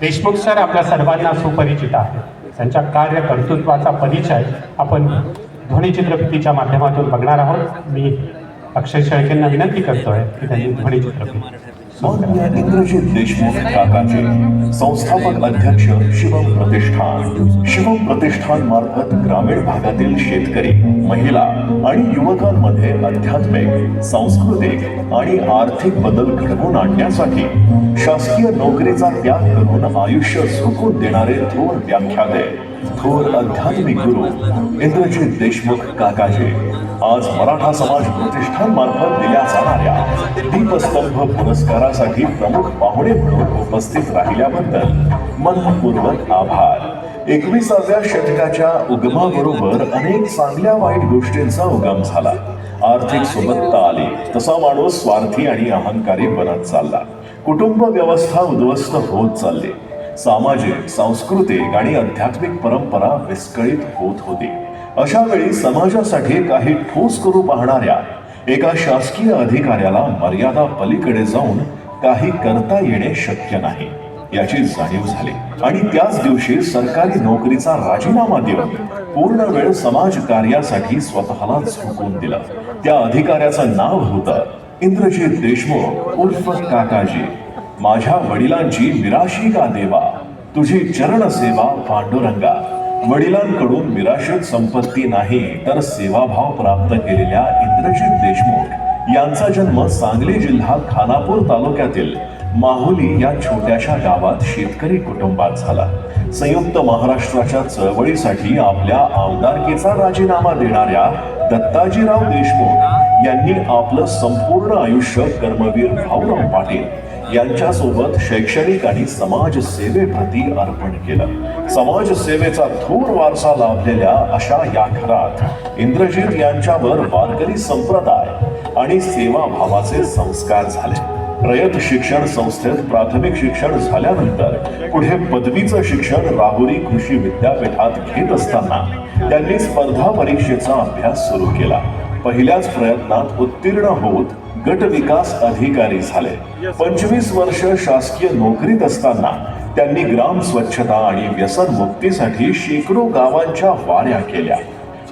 Deshmukh sir आपल्या सर्वांना सुपरिचित आहे त्यांच्या कार्य कर्तृत्वाचा परिचय आपण ध्वनीचित्रफितीच्या माध्यमातून बघणार आहोत. मी अक्षय शेळकेंना विनंती करतोय की त्यांनी ध्वनी चित्रफित इंद्रजित देशमुख काकाचे संस्थापक अध्यक्ष शिवम प्रतिष्ठान. शिवम प्रतिष्ठान मार्फत ग्रामीण भागातील शेतकरी महिला आणि युवकांमध्ये आध्यात्मिक सांस्कृतिक आणि आर्थिक बदल घडवून आणण्यासाठी शासकीय नोकरीचा त्याग करून आयुष्य सुकून देणारे थोर व्याख्याते थोर आध्यात्मिक गुरु इंद्रजित देशमुख काकाजी आज मराठा समाज प्रतिष्ठान मार्फत दिल्या जाणाऱ्या दीपस्तंभ पुरस्कारासाठी प्रमुख पाहुणे म्हणून उपस्थित राहिल्याबद्दल मनपूर्वक आभार. एकविसाव्या शतकाच्या उगमाबरोबर अनेक चांगल्या वाईट गोष्टींचा उगम झाला. आर्थिक सुबत्ता आली तसा माणूस स्वार्थी आणि अहंकारी बनत चालला. कुटुंब व्यवस्था उद्ध्वस्त होत चालली. सामाजिक सांस्कृतिक आणि आध्यात्मिक परंपरा विस्कळीत होत होती. अशा वेळी समाजासाठी काही ठोस करू पाहणाऱ्या एका शासकीय अधिकाऱ्याला मर्यादा पलीकडे जाऊन काही करता येणे शक्य नाही. याची जाणीव झाली. आणि त्याच दिवशी सरकारी नोकरीचा राजीनामा देऊन पूर्ण वेळ समाज कार्यासाठी स्वतःला झोकून दिलं. त्या अधिकाऱ्याचं नाव होतं इंद्रजित देशमुख उर्फ काकाजी. माझ्या वडिलांची विराशी का देवा? तुझी चरण सेवा पांडुरंगा. वडिलांकडून विराशत संपत्ती नाही तर सेवाभाव प्राप्त केलेल्या इंद्रजित देशमुख. यांचा जन्म सांगली जिल्हा खानापूर तालुक्यातील माहुली या छोट्याशा गावात शेतकरी कुटुंबात झाला. संयुक्त महाराष्ट्राच्या चळवळीसाठी आपल्या आमदारकीचा राजीनामा देणाऱ्या दत्ताजीराव देशमुख यांनी आपलं संपूर्ण आयुष्य कर्मवीर भाऊराव पाटील यांच्यासोबत शैक्षणिक आणि समाज सेवेप्रती अर्पण केलं. समाज सेवेचा थोर वारसा लाभलेल्या अशा या घरात इंद्रजीत यांच्यावर वारकरी संप्रदाय आणि सेवाभावाचे संस्कार झाले. रयत शिक्षण संस्थेत प्राथमिक शिक्षण झाल्यानंतर पुढे पदवीचं शिक्षण राहुरी कृषी विद्यापीठात घेत असताना त्यांनी स्पर्धा परीक्षेचा अभ्यास सुरू केला. पहिल्याच प्रयत्नात उत्तीर्ण होत गट विकास अधिकारी झाले. पंचवीस वर्ष शासकीय नोकरीत असताना त्यांनी ग्राम स्वच्छता आणि व्यसन मुक्तीसाठी शेकडो गावांच्या वाऱ्या केल्या.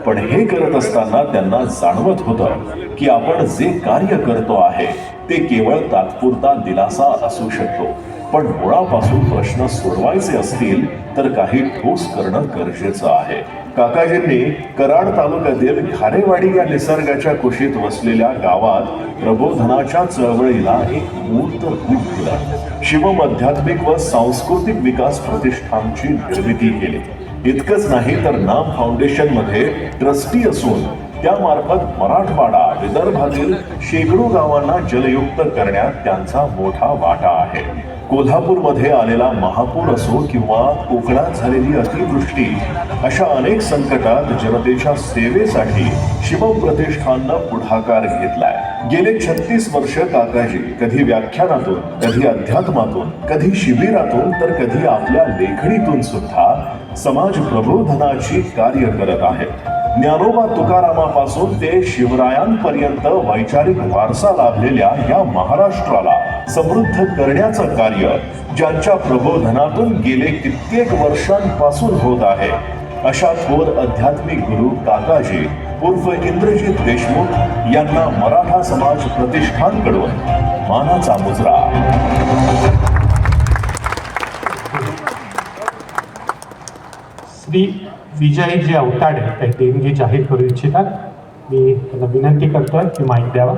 पण हे करत असताना त्यांना जाणवत होतं की आपण जे कार्य करतो आहे ते केवळ तात्पुरता दिलासा असू शकतो. पण मुळापासून प्रश्न सोडवायचे असतील तर काही ठोस करणं गरजेचं आहे. काकाजींनी कराड तालुक्यातील खारेवाडी या निसर्गाच्या कुशीत वसलेल्या गावात प्रबोधनाच्या चळवळीला एक मूर्त रूप दिलं. शिवमध्यात्मिक व सांस्कृतिक विकास प्रतिष्ठानची निर्मिती केली. इतकंच नाही तर नाम फाउंडेशनमध्ये ट्रस्टी असून त्यामार्फत मराठवाडा विदर्भातील शेकडो गावांना जलयुक्त करण्यात त्यांचा मोठा वाटा आहे. कोल्हापूरमध्ये आलेला महापूर असो किंवा कोकणात झालेली अतिवृष्टी अशा अनेक संकटात जनतेच्या सेवेसाठी शिवम प्रतिष्ठाननं पुढाकार घेतलाय. गेले छत्तीस वर्ष काकाजी कधी व्याख्यानातून कधी अध्यात्मातून कधी शिबिरातून तर कधी आपल्या लेखणीतून सुद्धा समाज प्रबोधनाची कार्य करत आहेत. ज्ञानोबा तुकारामापासून ते शिवरायांपर्यंत वैचारिक वारसा लाभलेल्या या महाराष्ट्राला समृद्ध करण्याचं कार्य ज्यांच्या प्रबोधनातून गेले कित्येक वर्षांपासून होत आहे अशा थोर आध्यात्मिक गुरु काकाजी उर्फ इंद्रजित देशमुख यांना मराठा समाज प्रतिष्ठानकडून मानाचा मुजरा. श्री विजयी जे अवताडे ते देणगी जाहीर करू इच्छितात. मी त्यांना विनंती करतोय की माहीत द्यावा.